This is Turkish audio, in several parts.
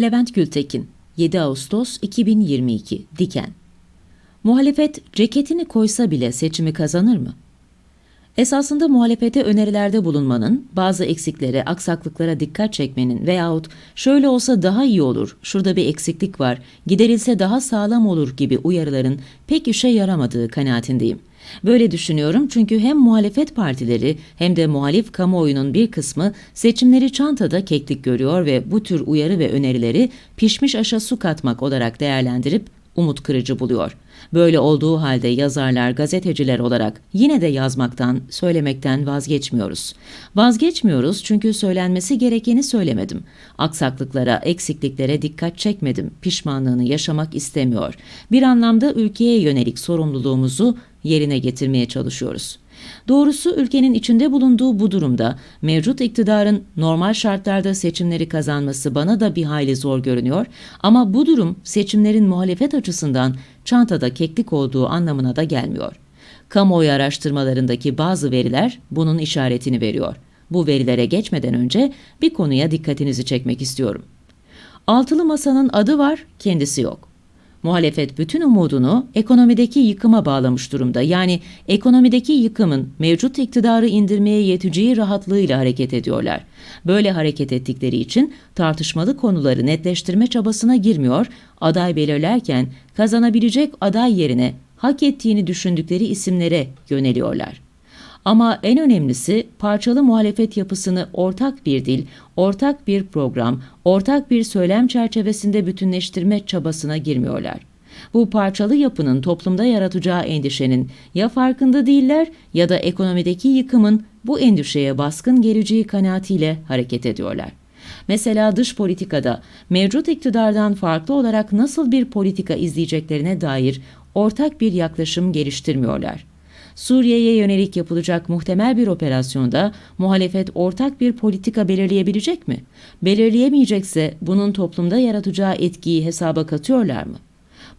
Levent Gültekin 7 Ağustos 2022 Diken Muhalefet ceketini koysa bile seçimi kazanır mı? Esasında muhalefete önerilerde bulunmanın, bazı eksiklere, aksaklıklara dikkat çekmenin veyahut şöyle olsa daha iyi olur, şurada bir eksiklik var, giderilse daha sağlam olur gibi uyarıların pek işe yaramadığı kanaatindeyim. Böyle düşünüyorum çünkü hem muhalefet partileri hem de muhalif kamuoyunun bir kısmı seçimleri çantada keklik görüyor ve bu tür uyarı ve önerileri pişmiş aşa su katmak olarak değerlendirip umut kırıcı buluyor. Böyle olduğu halde yazarlar, gazeteciler olarak yine de yazmaktan, söylemekten vazgeçmiyoruz. Vazgeçmiyoruz çünkü söylenmesi gerekeni söylemedim. Aksaklıklara, eksikliklere dikkat çekmedim. Pişmanlığını yaşamak istemiyor. Bir anlamda ülkeye yönelik sorumluluğumuzu yerine getirmeye çalışıyoruz. Doğrusu ülkenin içinde bulunduğu bu durumda mevcut iktidarın normal şartlarda seçimleri kazanması bana da bir hayli zor görünüyor ama bu durum seçimlerin muhalefet açısından çantada keklik olduğu anlamına da gelmiyor. Kamuoyu araştırmalarındaki bazı veriler bunun işaretini veriyor. Bu verilere geçmeden önce bir konuya dikkatinizi çekmek istiyorum. Altılı Masa'nın adı var, kendisi yok. Muhalefet bütün umudunu ekonomideki yıkıma bağlamış durumda. Yani ekonomideki yıkımın mevcut iktidarı indirmeye yeteceği rahatlığıyla hareket ediyorlar. Böyle hareket ettikleri için tartışmalı konuları netleştirme çabasına girmiyor, aday belirlerken kazanabilecek aday yerine hak ettiğini düşündükleri isimlere yöneliyorlar. Ama en önemlisi parçalı muhalefet yapısını ortak bir dil, ortak bir program, ortak bir söylem çerçevesinde bütünleştirme çabasına girmiyorlar. Bu parçalı yapının toplumda yaratacağı endişenin ya farkında değiller ya da ekonomideki yıkımın bu endişeye baskın geleceği kanaatiyle hareket ediyorlar. Mesela dış politikada mevcut iktidardan farklı olarak nasıl bir politika izleyeceklerine dair ortak bir yaklaşım geliştirmiyorlar. Suriye'ye yönelik yapılacak muhtemel bir operasyonda muhalefet ortak bir politika belirleyebilecek mi? Belirleyemeyecekse bunun toplumda yaratacağı etkiyi hesaba katıyorlar mı?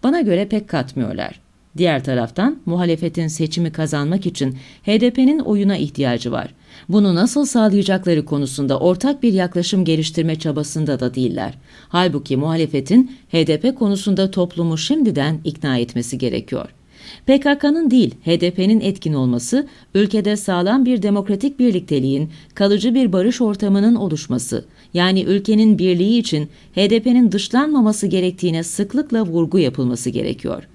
Bana göre pek katmıyorlar. Diğer taraftan muhalefetin seçimi kazanmak için HDP'nin oyuna ihtiyacı var. Bunu nasıl sağlayacakları konusunda ortak bir yaklaşım geliştirme çabasında da değiller. Halbuki muhalefetin HDP konusunda toplumu şimdiden ikna etmesi gerekiyor. PKK'nın değil, HDP'nin etkin olması, ülkede sağlam bir demokratik birlikteliğin, kalıcı bir barış ortamının oluşması, yani ülkenin birliği için HDP'nin dışlanmaması gerektiğine sıklıkla vurgu yapılması gerekiyor.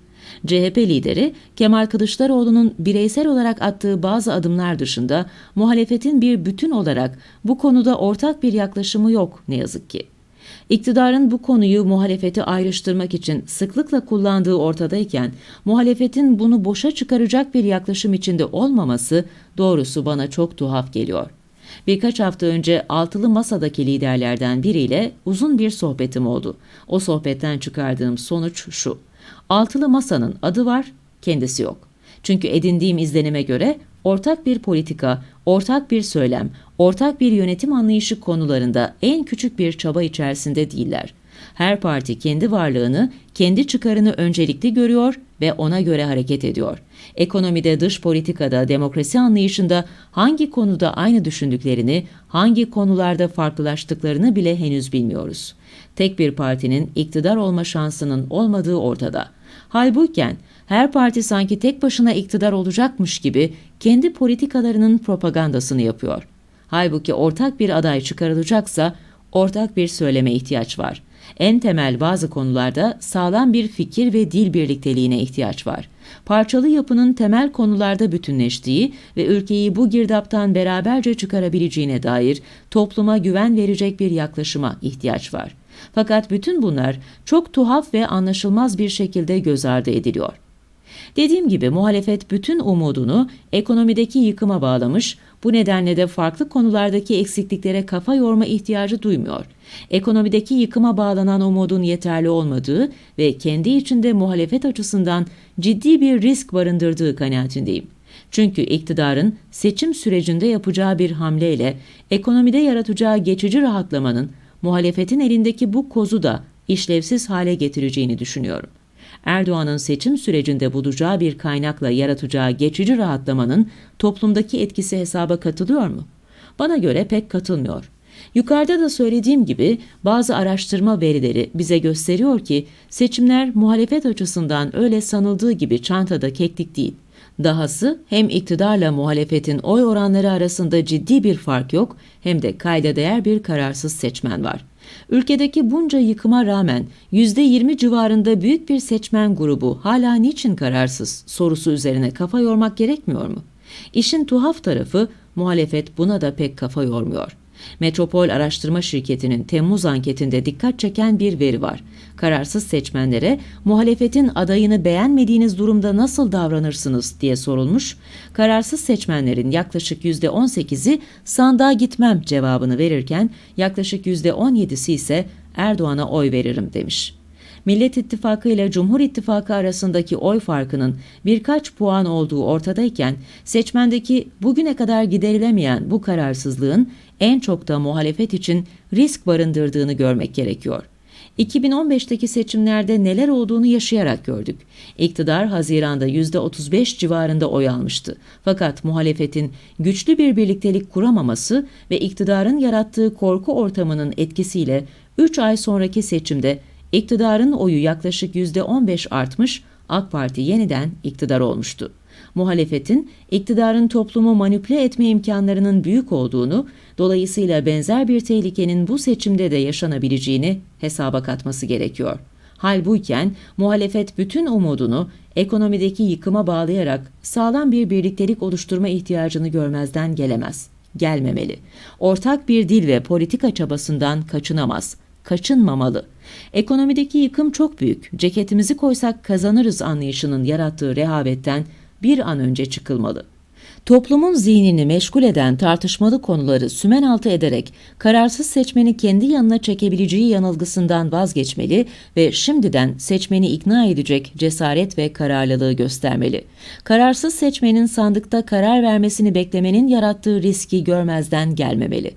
CHP lideri Kemal Kılıçdaroğlu'nun bireysel olarak attığı bazı adımlar dışında muhalefetin bir bütün olarak bu konuda ortak bir yaklaşımı yok ne yazık ki. İktidarın bu konuyu muhalefeti ayrıştırmak için sıklıkla kullandığı ortadayken muhalefetin bunu boşa çıkaracak bir yaklaşım içinde olmaması doğrusu bana çok tuhaf geliyor. Birkaç hafta önce altılı masadaki liderlerden biriyle uzun bir sohbetim oldu. O sohbetten çıkardığım sonuç şu. Altılı masanın adı var, kendisi yok. Çünkü edindiğim izlenime göre ortak bir politika, ortak bir söylem, ortak bir yönetim anlayışı konularında en küçük bir çaba içerisinde değiller. Her parti kendi varlığını, kendi çıkarını öncelikli görüyor ve ona göre hareket ediyor. Ekonomide, dış politikada, demokrasi anlayışında hangi konuda aynı düşündüklerini, hangi konularda farklılaştıklarını bile henüz bilmiyoruz. Tek bir partinin iktidar olma şansının olmadığı ortada. Halbuki her parti sanki tek başına iktidar olacakmış gibi kendi politikalarının propagandasını yapıyor. Halbuki ortak bir aday çıkarılacaksa ortak bir söyleme ihtiyaç var. En temel bazı konularda sağlam bir fikir ve dil birlikteliğine ihtiyaç var. Parçalı yapının temel konularda bütünleştiği ve ülkeyi bu girdaptan beraberce çıkarabileceğine dair topluma güven verecek bir yaklaşıma ihtiyaç var. Fakat bütün bunlar çok tuhaf ve anlaşılmaz bir şekilde göz ardı ediliyor. Dediğim gibi muhalefet bütün umudunu ekonomideki yıkıma bağlamış, bu nedenle de farklı konulardaki eksikliklere kafa yorma ihtiyacı duymuyor. Ekonomideki yıkıma bağlanan umudun yeterli olmadığı ve kendi içinde muhalefet açısından ciddi bir risk barındırdığı kanaatindeyim. Çünkü iktidarın seçim sürecinde yapacağı bir hamleyle ekonomide yaratacağı geçici rahatlamanın muhalefetin elindeki bu kozu da işlevsiz hale getireceğini düşünüyorum. Erdoğan'ın seçim sürecinde bulacağı bir kaynakla yaratacağı geçici rahatlamanın toplumdaki etkisi hesaba katılıyor mu? Bana göre pek katılmıyor. Yukarıda da söylediğim gibi bazı araştırma verileri bize gösteriyor ki seçimler muhalefet açısından öyle sanıldığı gibi çantada keklik değil. Dahası hem iktidarla muhalefetin oy oranları arasında ciddi bir fark yok hem de kayda değer bir kararsız seçmen var. Ülkedeki bunca yıkıma rağmen %20 civarında büyük bir seçmen grubu hala niçin kararsız sorusu üzerine kafa yormak gerekmiyor mu? İşin tuhaf tarafı muhalefet buna da pek kafa yormuyor. Metropol Araştırma Şirketi'nin Temmuz anketinde dikkat çeken bir veri var. Kararsız seçmenlere muhalefetin adayını beğenmediğiniz durumda nasıl davranırsınız diye sorulmuş. Kararsız seçmenlerin yaklaşık %18'i sandığa gitmem cevabını verirken yaklaşık %17'si ise Erdoğan'a oy veririm demiş. Millet İttifakı ile Cumhur İttifakı arasındaki oy farkının birkaç puan olduğu ortadayken seçmendeki bugüne kadar giderilemeyen bu kararsızlığın en çok da muhalefet için risk barındırdığını görmek gerekiyor. 2015'teki seçimlerde neler olduğunu yaşayarak gördük. İktidar Haziran'da %35 civarında oy almıştı. Fakat muhalefetin güçlü bir birliktelik kuramaması ve iktidarın yarattığı korku ortamının etkisiyle 3 ay sonraki seçimde iktidarın oyu yaklaşık %15 artmış, AK Parti yeniden iktidar olmuştu. Muhalefetin iktidarın toplumu manipüle etme imkanlarının büyük olduğunu, dolayısıyla benzer bir tehlikenin bu seçimde de yaşanabileceğini hesaba katması gerekiyor. Hal buyken muhalefet bütün umudunu ekonomideki yıkıma bağlayarak sağlam bir birliktelik oluşturma ihtiyacını görmezden gelemez, gelmemeli. Ortak bir dil ve politika çabasından kaçınamaz, kaçınmamalı. Ekonomideki yıkım çok büyük, ceketimizi koysak kazanırız anlayışının yarattığı rehavetten bir an önce çıkılmalı. Toplumun zihnini meşgul eden tartışmalı konuları sümen altı ederek kararsız seçmeni kendi yanına çekebileceği yanılgısından vazgeçmeli ve şimdiden seçmeni ikna edecek cesaret ve kararlılığı göstermeli. Kararsız seçmenin sandıkta karar vermesini beklemenin yarattığı riski görmezden gelmemeli.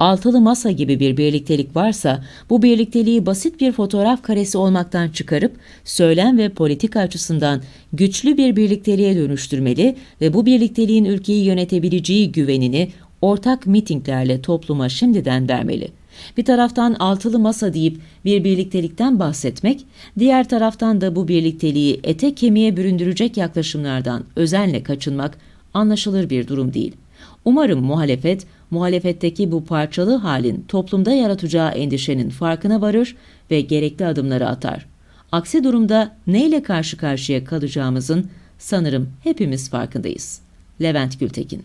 Altılı masa gibi bir birliktelik varsa bu birlikteliği basit bir fotoğraf karesi olmaktan çıkarıp söylem ve politika açısından güçlü bir birlikteliğe dönüştürmeli ve bu birlikteliğin ülkeyi yönetebileceği güvenini ortak mitinglerle topluma şimdiden vermeli. Bir taraftan altılı masa deyip bir birliktelikten bahsetmek, diğer taraftan da bu birlikteliği ete kemiğe büründürecek yaklaşımlardan özenle kaçınmak anlaşılır bir durum değil. Umarım muhalefet, muhalefetteki bu parçalı halin toplumda yaratacağı endişenin farkına varır ve gerekli adımları atar. Aksi durumda neyle karşı karşıya kalacağımızın sanırım hepimiz farkındayız. Levent Gültekin